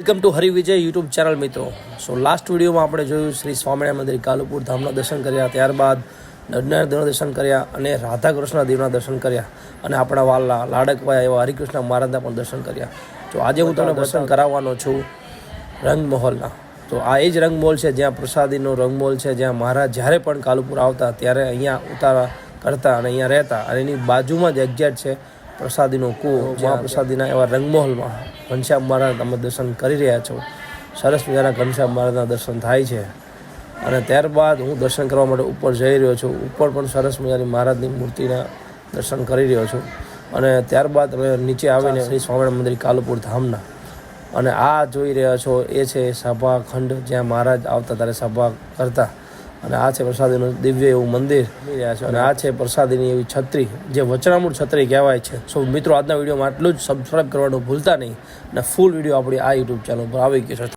Welcome to Harivijay YouTube channel મિત્રો. So last વિડીયોમાં આપણે જોયું શ્રી સ્વામિનારાયણ મંદિર કાલુપુર ધામના દર્શન કર્યા, ત્યારબાદ નરનારાયણ દેવના દર્શન કર્યા અને રાધાકૃષ્ણ દેવના દર્શન કર્યા અને આપણા વાલા લાડકભાઈ એવા હરિકૃષ્ણ મહારાજના પણ દર્શન કર્યા. તો આજે હું તમને દર્શન કરાવવાનો છું રંગમહોલના. તો આ એ જ રંગમહોલ છે જ્યાં પ્રસાદીનો રંગમહોલ છે, જ્યાં મહારાજ જ્યારે પણ કાલુપુર આવતા ત્યારે અહીંયા ઉતારા કરતા અને અહીંયા રહેતા અને એની બાજુમાં જ એક્ઝેક્ટ છે પ્રસાદીનો કૂવો જ્યાં પ્રસાદીના એવા રંગમહોલમાં ઘનશ્યામ મહારાજ તમે દર્શન કરી રહ્યા છો. સરસ મજાના ઘનશ્યામ મહારાજના દર્શન થાય છે. અને ત્યારબાદ હું દર્શન કરવા માટે ઉપર જઈ રહ્યો છું. ઉપર પણ સરસ મજાની મહારાજની મૂર્તિના દર્શન કરી રહ્યો છું. અને ત્યારબાદ અમે નીચે આવીને શ્રી સ્વામિનારાયણ મંદિર કાલુપુર ધામના. અને આ જોઈ રહ્યા છો એ છે સભાખંડ જ્યાં મહારાજ આવતા ત્યારે સભા કરતા. અને આ છે પ્રસાદીનું દિવ્ય એવું મંદિર. રહ્યા છે અને આ છે પ્રસાદીની એવી છત્રી. જે વચનામૂળ છત્રી કહેવાય છે. સો મિત્રો, આજના વિડીયોમાં આટલું જ. સબસ્ક્રાઈબ કરવાનું ભૂલતા નહીં. અને ફૂલ વીડિયો આપણી આ યુટ્યુબ ચેનલ પર આવી ગયો છે.